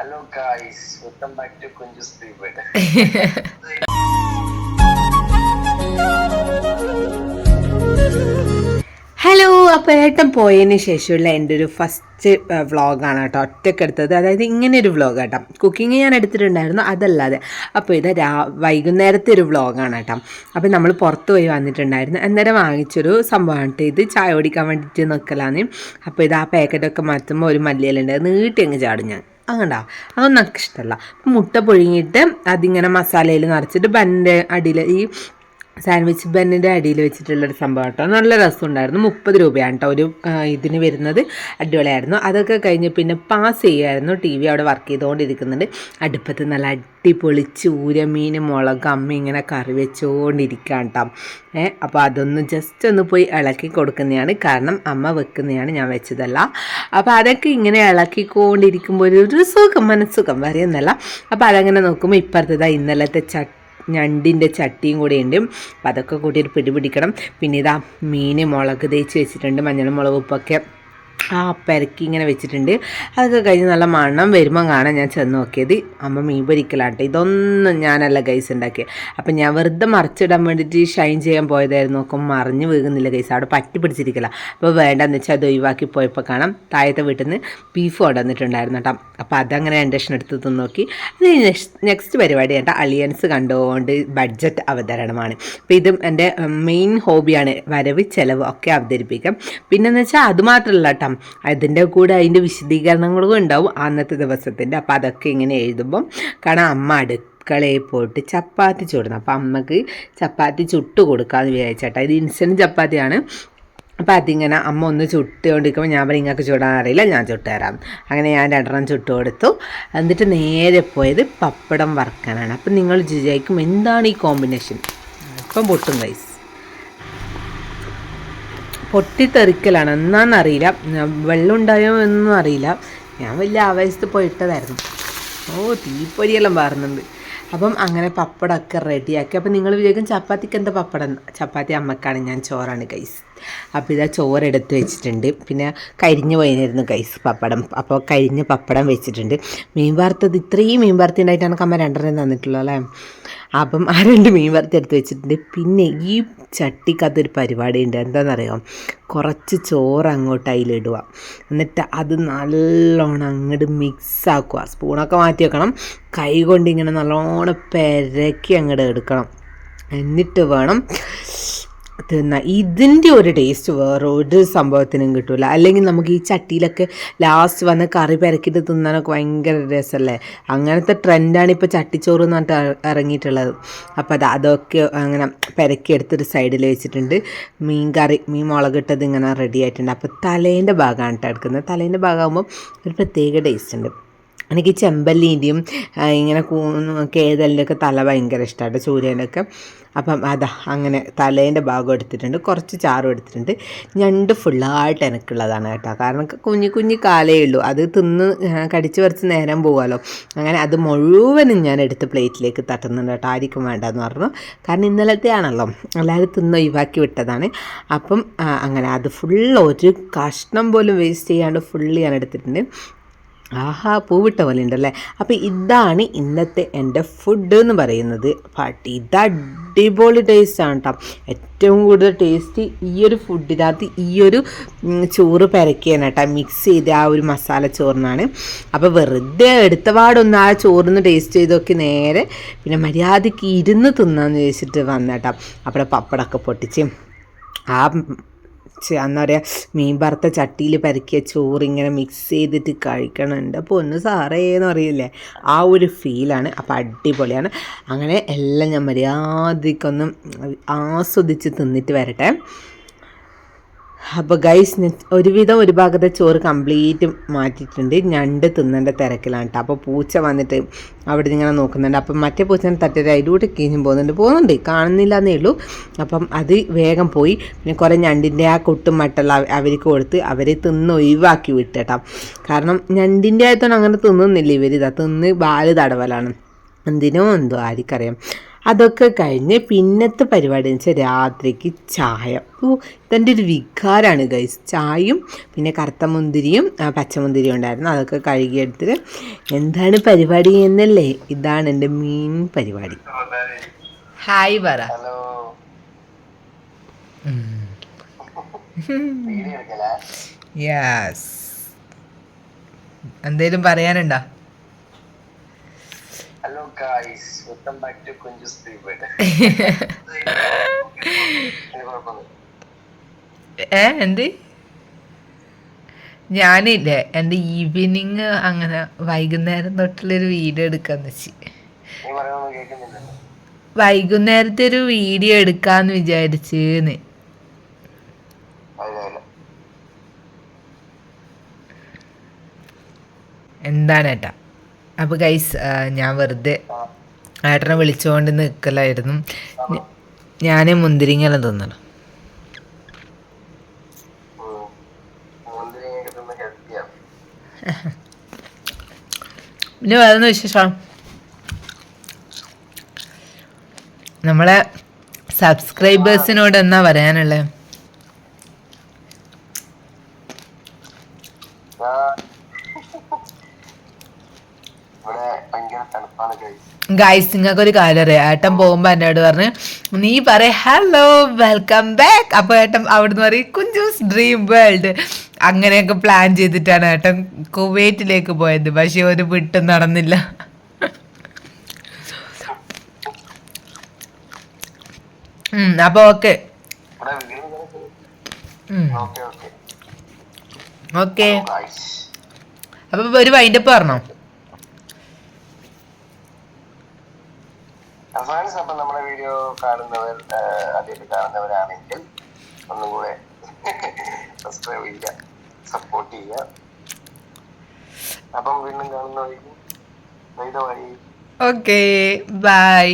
Hello guys welcome back to Kunju hello അപ്പോൾ ഏട്ടൻ പോയതിന് ശേഷമുള്ള എന്റെ ഒരു ഫസ്റ്റ് വ്ളോഗാണ് കേട്ടോ. ഒറ്റയ്ക്ക് എടുത്തത്. അതായത് ഇങ്ങനെ ഒരു വ്ളോഗ് കേട്ടോ. കുക്കിംഗ് ഞാൻ എടുത്തിട്ടുണ്ടായിരുന്നു അതല്ലാതെ. അപ്പോൾ ഇത് രാ വൈകുന്നേരത്തെ ഒരു വ്ളോഗാണ് കേട്ടോ. അപ്പോൾ നമ്മൾ പുറത്ത് പോയി വന്നിട്ടുണ്ടായിരുന്നു. അന്നേരം വാങ്ങിച്ചൊരു സംഭവമാണ് കേട്ടോ. ഇത് ചായ കുടിക്കാൻ വേണ്ടിയിട്ട് നിൽക്കലാന്ന് അപ്പോൾ ഇത് ആ പാക്കറ്റൊക്കെ മാറ്റുമ്പോൾ ഒരു മല്ലിയിലുണ്ട് നീട്ടി അങ്ങ് ചാടും ഞാൻ. അങ്ങണ്ടാ അതൊന്നും എനിക്ക് ഇഷ്ടമല്ല മുട്ട പുഴുങ്ങിയിട്ട് അതിങ്ങനെ മസാലയിൽ നിറച്ചിട്ട് ബന്റെ അടിയിൽ ഈ സാൻഡ്വിച്ച് ബന്നിന്റെ അടിയിൽ വെച്ചിട്ടുള്ളൊരു സംഭവം കേട്ടോ. നല്ല രസമുണ്ടായിരുന്നു. മുപ്പത് രൂപയാണ് കേട്ടോ ഒരു ഇതിന് വരുന്നത്. അടിപൊളിയായിരുന്നു. അതൊക്കെ കഴിഞ്ഞ് പിന്നെ പാസ് ചെയ്യുമായിരുന്നു ടി വി അവിടെ വർക്ക് ചെയ്തുകൊണ്ടിരിക്കുന്നുണ്ട്. അടുപ്പത്ത് നല്ല അടിപൊളി ചൂരമീൻ മുളക് അമ്മ ഇങ്ങനെ കറി വെച്ചുകൊണ്ടിരിക്കുകയാണ് കേട്ടോ. ഏ അപ്പോൾ അതൊന്ന് ജസ്റ്റ് ഒന്ന് പോയി ഇളക്കി കൊടുക്കുന്നതാണ്. കാരണം അമ്മ വെക്കുന്നതാണ് ഞാൻ വെച്ചതല്ല. അപ്പോൾ അതൊക്കെ ഇങ്ങനെ ഇളക്കിക്കൊണ്ടിരിക്കുമ്പോൾ ഒരു സുഖം മനസ്സുഖം വരെയെന്നല്ല അപ്പോൾ അതങ്ങനെ നോക്കുമ്പോൾ ഇപ്പുറത്തതാ ഇന്നലത്തെ ചട്ടി ഞണ്ടിന്റെ ചട്ടിയും കൂടെ ഉണ്ട്. അപ്പം അതൊക്കെ കൂട്ടിയിട്ട് പിടിപിടിക്കണം പിന്നെ ഇതാ മീൻ മുളക് തേച്ച് വെച്ചിട്ടുണ്ട്. മഞ്ഞൾ മുളക് ഉപ്പൊക്കെ. ആ പെരക്കി ഇങ്ങനെ വെച്ചിട്ടുണ്ട്. അതൊക്കെ കഴിഞ്ഞ് നല്ല മണം വരുമ്പം കാണാൻ ഞാൻ ചെന്ന് നോക്കിയത്. അമ്മ മീൻ പൊരിക്കലാട്ടെ. ഇതൊന്നും ഞാനല്ല ഗൈസ് ഉണ്ടാക്കിയത് അപ്പം ഞാൻ വെറുതെ മറിച്ചിടാൻ വേണ്ടിയിട്ട് ഷൈൻ ചെയ്യാൻ പോയതായിരുന്നു. നോക്കും മറിഞ്ഞ് വീകുന്നില്ല ഗൈസ് അവിടെ പറ്റി പിടിച്ചിരിക്കില്ല അപ്പോൾ വേണ്ടെന്ന് വെച്ചാൽ അത് ഒഴിവാക്കി പോയപ്പോൾ കാണാം. താഴത്തെ വീട്ടിൽ നിന്ന് ബീഫ് കൊണ്ടുവന്നിട്ടുണ്ടായിരുന്നു കേട്ടോ അപ്പോൾ അതങ്ങനെ രണ്ടക്ഷൻ എടുത്ത് തിന്ന് നോക്കി. അത് നെക്സ്റ്റ് പരിപാടി കേട്ടോ അലിയൻസ് കണ്ടുകൊണ്ട് ബഡ്ജറ്റ് അവതരണമാണ്. അപ്പോൾ ഇതും എന്റെ മെയിൻ ഹോബിയാണ് വരവ് ചിലവ് ഒക്കെ അവതരിപ്പിക്കാം. പിന്നെന്ന് വെച്ചാൽ അത് മാത്രമല്ല കേട്ടോ അതിന്റെ കൂടെ അതിന്റെ വിശദീകരണങ്ങളും ഉണ്ടാവും അന്നത്തെ ദിവസത്തിന്റെ അപ്പോൾ അതൊക്കെ ഇങ്ങനെ എഴുതുമ്പം കാരണം അമ്മ അടുക്കളയിൽ പോയിട്ട് ചപ്പാത്തി ചുടുന്നു അപ്പോൾ അമ്മയ്ക്ക് ചപ്പാത്തി ചുട്ട് കൊടുക്കാമെന്ന് വിചാരിച്ചേട്ടാ ഇത് ഇൻസ്റ്റന്റ് ചപ്പാത്തിയാണ്. അപ്പോൾ അതിങ്ങനെ അമ്മ ഒന്ന് ചുട്ടുകൊണ്ടിരിക്കുമ്പോൾ ഞാൻ പറയും നിങ്ങൾക്ക് ചുടാൻ അറിയില്ല ഞാൻ ചുട്ട് തരാം അങ്ങനെ ഞാൻ രണ്ടെണ്ണം ചുട്ട് കൊടുത്തു. എന്നിട്ട് നേരെ പോയത് പപ്പടം വറക്കാനാണ്. അപ്പം നിങ്ങൾ വിചാരിക്കും എന്താണ് ഈ കോമ്പിനേഷൻ ഇപ്പം പൊട്ടും കൈസ് പൊട്ടിത്തെറിക്കലാണ്. എന്നാന്നറിയില്ല. വെള്ളം ഉണ്ടായോ എന്നൊന്നും അറിയില്ല. ഞാൻ വലിയ ആവേശത്ത് പോയിട്ടതായിരുന്നു. ഓ തീപ്പൊരിയെല്ലാം പാറുന്നുണ്ട് അപ്പം അങ്ങനെ പപ്പടമൊക്കെ റെഡിയാക്കി. അപ്പം നിങ്ങൾ വിചാരിക്കും ചപ്പാത്തിക്ക് എന്താ പപ്പടം? ചപ്പാത്തി അമ്മക്കാണ്. ഞാൻ ചോറാണ് കൈസ് അപ്പോൾ ഇതാ ചോറെടുത്ത് വെച്ചിട്ടുണ്ട്. പിന്നെ കരിഞ്ഞു പോയിരുന്നു കൈസ് പപ്പടം. അപ്പോൾ കരിഞ്ഞ പപ്പടം വെച്ചിട്ടുണ്ട്. മീൻ വറുത്തത് ഇത്രയും മീൻ വറുത്തിണ്ടായിട്ടാണ് അമ്മ രണ്ടെണ്ണം തന്നിട്ടുള്ളത് അല്ലേ? അപ്പം ആ രണ്ട് മീൻ വറുത്ത് എടുത്ത് വെച്ചിട്ടുണ്ട്. പിന്നെ ഈ ചട്ടിക്കകത്തൊരു പരിപാടി ഉണ്ട്. എന്താണെന്നറിയോ കുറച്ച് ചോറ് അങ്ങോട്ട് അതിലിടുക എന്നിട്ട് അത് നല്ലോണം അങ്ങോട്ട് മിക്സ് ആക്കുക. സ്പൂണൊക്കെ മാറ്റി വെക്കണം. കൈ കൊണ്ട് ഇങ്ങനെ നല്ലോണം പെരക്കി അങ്ങോട്ട് എടുക്കണം. എന്നിട്ട് വേണം തിന്ന ഇതിന്റെ ഒരു ടേസ്റ്റ് വേറെ ഒരു സംഭവത്തിനും കിട്ടില്ല അല്ലെങ്കിൽ നമുക്ക് ഈ ചട്ടിയിലൊക്കെ ലാസ്റ്റ് വന്ന് കറി പെരക്കിട്ട് തിന്നാനൊക്കെ ഭയങ്കര രസമല്ലേ അങ്ങനത്തെ ട്രെൻഡാണ് ഇപ്പോൾ ചട്ടിച്ചോറ് എന്ന് പറഞ്ഞിട്ട് ഇറ- ഇറങ്ങിയിട്ടുള്ളത്. അപ്പോൾ അത് അതൊക്കെ അങ്ങനെ പെരക്കിയെടുത്തൊരു സൈഡിൽ വെച്ചിട്ടുണ്ട്. മീൻ കറി മീൻ മുളകിട്ടത് ഇങ്ങനെ റെഡി ആയിട്ടുണ്ട്. അപ്പോൾ തലേന്റെ ഭാഗമാണ് കേട്ടോ എടുക്കുന്നത്. തലേന്റെ ഭാഗമാകുമ്പോൾ ഒരു പ്രത്യേക ടേസ്റ്റ് ഉണ്ട്. എനിക്ക് ചെമ്പല്ലീന്റെയും ഇങ്ങനെ കേതലിന്റെയൊക്കെ തല ഭയങ്കര ഇഷ്ടമാണ് സൂര്യനൊക്കെ. അപ്പം അതാ അങ്ങനെ തലേന്റെ ഭാഗം എടുത്തിട്ടുണ്ട് കുറച്ച് ചാറും എടുത്തിട്ടുണ്ട്. ഞണ്ട് ഫുള്ളായിട്ട് എനിക്കുള്ളതാണ് കേട്ടോ. കാരണം കുഞ്ഞു കുഞ്ഞു കാലേ ഉള്ളൂ. അത് തിന്ന് കടിച്ച് പറിച്ച് നേരം പോകുമല്ലോ അങ്ങനെ അത് മുഴുവനും ഞാൻ എടുത്ത് പ്ലേറ്റിലേക്ക് തട്ടുന്നുണ്ട് കേട്ടോ. ആയിരിക്കും വേണ്ടെന്ന് പറഞ്ഞു. കാരണം ഇന്നലത്തെ ആണല്ലോ എല്ലാവരും തിന്ന് ഒഴിവാക്കി വിട്ടതാണ്. അപ്പം അങ്ങനെ അത് ഫുൾ ഒരു കഷ്ണം പോലും വേസ്റ്റ് ചെയ്യാണ്ട് ഫുള്ള് ഞാൻ എടുത്തിട്ടുണ്ട്. ആഹാ പൂവിട്ട പോലെ ഉണ്ടല്ലേ അപ്പോൾ ഇതാണ് ഇന്നത്തെ എന്റെ ഫുഡ് എന്ന് പറയുന്നത്. ബട്ട് ഇത് അടിപൊളി ആണ് കേട്ടോ ഏറ്റവും കൂടുതൽ ടേസ്റ്റ് ഈ ഒരു ഫുഡിനകത്ത് ഈ ഒരു ചോറ് പെരക്കിയാണ് കേട്ടോ മിക്സ് ചെയ്ത ആ ഒരു മസാല ചോറിനാണ്. അപ്പോൾ വെറുതെ എടുത്ത പാടൊന്ന് ആ ചോറിന് ടേസ്റ്റ് ചെയ്തൊക്കെ നേരെ പിന്നെ മര്യാദയ്ക്ക് ഇരുന്ന് തിന്നാന്ന് ചോദിച്ചിട്ട് വന്നേട്ടാ അവിടെ പപ്പടമൊക്കെ പൊട്ടിച്ച് ആ എന്താ പറയുക മീൻ വറുത്ത ചട്ടിയിൽ പരക്കിയ ചോറ് ഇങ്ങനെ മിക്സ് ചെയ്തിട്ട് കഴിക്കണുണ്ട്. അപ്പോൾ ഒന്ന് സാറേ എന്ന് പറയില്ലേ? ആ ഒരു ഫീലാണ് അപ്പോൾ അടിപൊളിയാണ്. അങ്ങനെ എല്ലാം ഞാൻ മര്യാദക്കൊന്നും ആസ്വദിച്ച് തിന്നിട്ട് വരട്ടെ. അപ്പോൾ ഗൈസ് ഒരുവിധം ഒരു ഭാഗത്തെ ചോറ് കംപ്ലീറ്റ് മാറ്റിയിട്ടുണ്ട്. ഞണ്ട് തിന്നേണ്ട തിരക്കിലാണ് കേട്ടോ അപ്പോൾ പൂച്ച വന്നിട്ട് അവിടെ ഇങ്ങനെ നോക്കുന്നുണ്ട്. അപ്പം മറ്റേ പൂച്ചനെ തട്ടിട്ട് അതിലൂടെ കീഞ്ഞും പോകുന്നുണ്ട്. പോകുന്നുണ്ട്. കാണുന്നില്ല എന്നേ ഉള്ളൂ. അപ്പം അത് വേഗം പോയി. പിന്നെ കുറേ ഞണ്ടിന്റെ ആ കൊട്ടും അവ- അവർക്ക് കൊടുത്ത് അവരെ തിന്ന് ഒഴിവാക്കി വിട്ടേട്ടാ. കാരണം ഞണ്ടിന്റെ ആയത്തോണ്ട് അങ്ങനെ തിന്നുന്നില്ല ഇവരിതാ. തിന്ന് ബാൽ തടവലാണ്. എന്തിനോ എന്തോ ആർക്കറിയാം അതൊക്കെ കഴിഞ്ഞ് പിന്നത്തെ പരിപാടി എന്ന് വെച്ചാൽ രാത്രിക്ക് ചായ. ഓ ഇതെന്റെ ഒരു വികാരമാണ് ഗൈസ് ചായയും പിന്നെ കറുത്ത മുന്തിരിയും പച്ചമുന്തിരിയും ഉണ്ടായിരുന്നു. അതൊക്കെ കഴുകിയെടുത്തിട്ട് എന്താണ് പരിപാടി എന്നല്ലേ? ഇതാണ് എന്റെ മെയിൻ പരിപാടി. ഹായ് പറ വീഡിയോ യെസ് എന്തേലും പറയാനുണ്ടോ? വെൽക്കം ബാക്ക് ടു കുഞ്ചു സ്ത്രീപേട് കുഴപ്പമൊന്നും ഏ എന്ത്? ഞാനില്ലേ എന്റെ ഈവനിങ് അങ്ങനെ വൈകുന്നേരം തൊട്ടുള്ളൊരു വീഡിയോ എടുക്കാന്ന് വെച്ച്. വൈകുന്നേരത്തെ ഒരു വീഡിയോ എടുക്കാന്ന് വിചാരിച്ചേന്ന്. അല്ല അല്ല എന്താണ് ഏട്ടാ? അപ്പോൾ ഗൈസ് ഞാൻ വെറുതെ ഏട്ടനെ വിളിച്ചുകൊണ്ട് നിൽക്കലായിരുന്നു ഞാൻ മുന്തിരിങ്ങെല്ലാം തിന്നണം. പിന്നെ വേറെ വിശേഷം? നമ്മളെ സബ്സ്ക്രൈബേഴ്സിനോട് എന്നാ പറയാനുള്ളത് ഗൈസ് നിങ്ങൾക്ക് ഒരു കാര്യം അറിയാം ഏട്ടൻ പോകുമ്പോൾ എന്നോട് പറഞ്ഞ് നീ പറ ഹലോ വെൽക്കം ബാക്ക് അപ്പോൾ ഏട്ടൻ അവിടുന്ന് പറയും കുഞ്ചൂസ് ഡ്രീം വേൾഡ് അങ്ങനെയൊക്കെ പ്ലാൻ ചെയ്തിട്ടാണ് ഏട്ടൻ കുവൈറ്റിലേക്ക് പോയത്. പക്ഷെ ഒരു വിട്ടും നടന്നില്ല. അപ്പോൾ ഓക്കെ ഓക്കെ അപ്പോൾ ഒരു വൈൻഡപ്പ് പറഞ്ഞോ? ഫ്രണ്ട്സ് അപ്പൊ നമ്മുടെ വീഡിയോ കാണുന്നവർ ആദ്യമായിട്ട് കാണുന്നവരാണെങ്കിൽ ഒന്നും കൂടെ സബ്സ്ക്രൈബ് ചെയ്യുക സപ്പോർട്ട് ചെയ്യുക. അപ്പം വീണ്ടും കാണുന്നവരിക്കും. വഴി ഓക്കെ ബൈ